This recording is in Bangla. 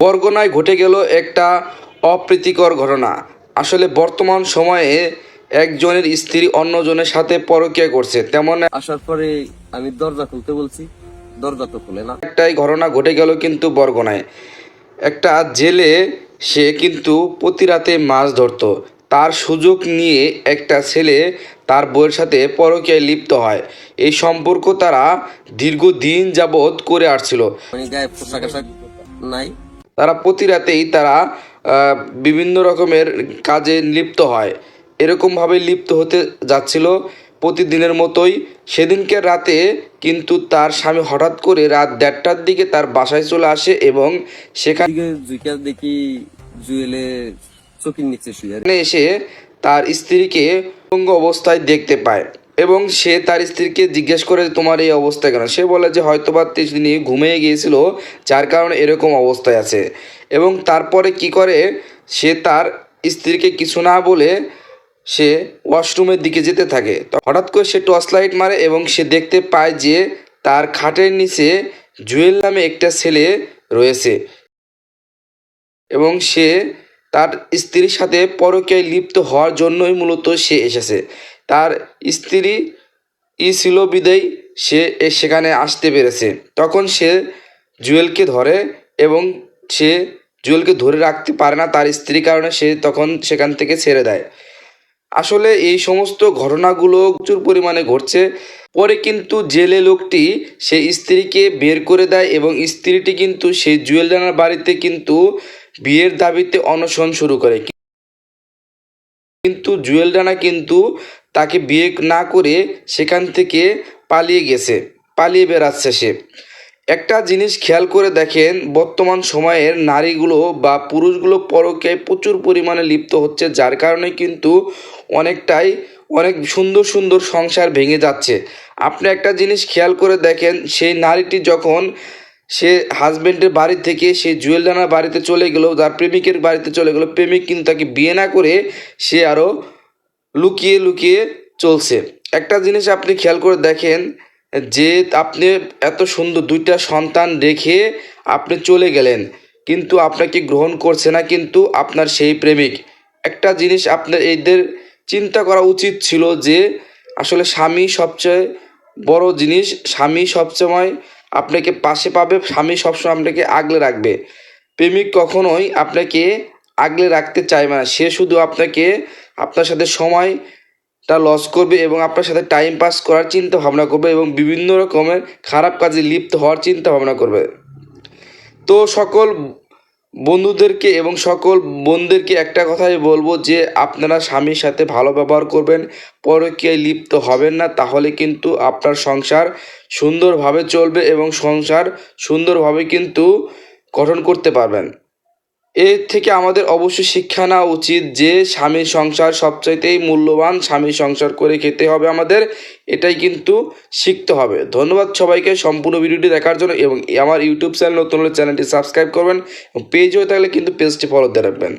বরগনায় ঘটে গেল একটা অপ্রীতিকর ঘটনা। আসলে বর্তমান সময়ে একজনের স্ত্রী অন্যজনের সাথে পরকীয়া করছে। তেমন আসার পরে আমি দরজা খুলতে বলছি দরজা তো খুলে না। একটাই ঘটনা ঘটে গেল কিন্তু বরগনায়। একটা জেলে সে কিন্তু প্রতি রাতে মাছ ধরতো। তার সুযোগ নিয়ে একটা ছেলে তার বউয়ের সাথে পরকীয়ায় লিপ্ত হয়। এই সম্পর্ক তারা দীর্ঘদিন যাবৎ করে আসছিল। নাই? তারা প্রতি রাতেই তারা বিভিন্ন রকমের কাজে লিপ্ত হয়। এরকমভাবে লিপ্ত হতে যাচ্ছিল প্রতিদিনের মতোই। সেদিনকে রাতে কিন্তু তার স্বামী হঠাৎ করে রাত দেড়টার দিকে তার বাসায় চলে আসে এবং সেখানে দেখি জুয়েলে চোখের নিচে শুয়ে। এসে তার স্ত্রীকে অঙ্গ অবস্থায় দেখতে পায় এবং সে তার স্ত্রীকে জিজ্ঞেস করে তোমার এই অবস্থা কেন? সে বলে যে, হয়তোবা তিনি ঘুমিয়ে গিয়েছিল, যার কারণে এরকম অবস্থায় আছে। এবং তারপরে কি করে? সে তার স্ত্রীকে কিছু না বলে সে ওয়াশরুমের দিকে যেতে থাকে। হঠাৎ করে সে টর্চ লাইট মারে এবং সে দেখতে পায় যে, তার খাটের নিচে জুয়েল নামে একটা ছেলে রয়েছে। এবং সে তার স্ত্রীর সাথে পরকীয়ায় লিপ্ত হওয়ার জন্যই মূলত সে এসেছে। তার স্ত্রী ই ছিল বিদায় সে সেখানে আসতে পেরেছে। তখন সে জুয়েলকে ধরে এবং সে জুয়েলকে ধরে রাখতে পারে না, তার স্ত্রীর কারণে সে তখন সেখান থেকে ছেড়ে দেয়। আসলে এই সমস্ত ঘটনাগুলো প্রচুর পরিমাণে ঘটছে। পরে কিন্তু জেলে লোকটি সেই স্ত্রীকে বের করে দেয় এবং স্ত্রীটি কিন্তু সেই জুয়েল রানার বাড়িতে কিন্তু বিয়ের দাবিতে অনশন শুরু করে। কিন্তু জুয়েল রানা কিন্তু তাকে বিয়ে না করে সেখান থেকে পালিয়ে গেছে, পালিয়ে বেড়াচ্ছে সে। একটা জিনিস খেয়াল করে দেখেন, বর্তমান সময়ের নারীগুলো বা পুরুষগুলো পরকীয়ায় প্রচুর পরিমাণে লিপ্ত হচ্ছে, যার কারণে কিন্তু অনেকটাই, অনেক সুন্দর সুন্দর সংসার ভেঙে যাচ্ছে। আপনি একটা জিনিস খেয়াল করে দেখেন, সেই নারীটি যখন সে হাজব্যান্ডের বাড়ি থেকে সে জুয়েল রানার বাড়িতে চলে গেল তার প্রেমিকের বাড়িতে চলে গেল প্রেমিক কিন্তু তাকে বিয়ে না করে সে আরও লুকিয়ে লুকিয়ে চলছে। একটা জিনিস আপনি খেয়াল করে দেখেন যে আপনি এত সুন্দর দুইটা সন্তান রেখে আপনি চলে গেলেন, কিন্তু আপনাকে গ্রহণ করছে না কিন্তু আপনার সেই প্রেমিক। একটা জিনিস আপনার এদের চিন্তা করা উচিত ছিল যে আসলে স্বামী সবচেয়ে বড় জিনিস, স্বামী সবসময় আপনাকে পাশে পাবে, স্বামী সবসময় আপনাকে আগলে রাখবে। প্রেমিক কখনোই আপনাকে আগলে রাখতে চাইবে না। সে শুধু আপনাকে আপনার সাথে সময়টা লস করবে এবং আপনার সাথে টাইম পাস করার চিন্তা ভাবনা করবে এবং বিভিন্ন রকমের খারাপ কাজে লিপ্ত হওয়ার চিন্তা ভাবনা করবে। তো সকল বন্ধুদেরকে এবং সকল বোনদেরকে একটা কথাই বলব যে, আপনারা স্বামীর সাথে ভালো ব্যবহার করবেন, পরকীয়ায় লিপ্ত হবেন না, তাহলে কিন্তু আপনার সংসার সুন্দরভাবে চলবে এবং সংসার সুন্দরভাবে কিন্তু গঠন করতে পারবেন। এর থেকে আমাদের অবশ্যই শিক্ষা নেওয়া উচিত যে স্বামীর সংসার সবচাইতেই মূল্যবান, স্বামীর সংসার করে খেতে হবে আমাদের, এটাই কিন্তু শিখতে হবে। ধন্যবাদ সবাইকে সম্পূর্ণ ভিডিওটি দেখার জন্য এবং আমার ইউটিউব চ্যানেল, নতুন হলে চ্যানেলটি সাবস্ক্রাইব করবেন এবং পেজ হয়ে থাকলে কিন্তু পেজটি ফলো দিয়ে রাখবেন।